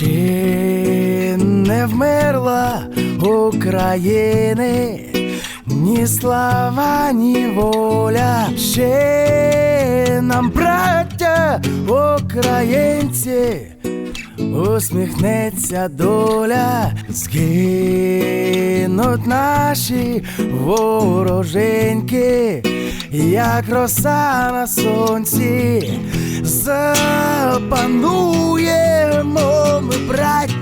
Ще не вмерла України, ні слава, ні воля. Ще нам, браття, українці, усміхнеться доля, згинуть наші вороженьки, як роса на сонці, запануємо ми,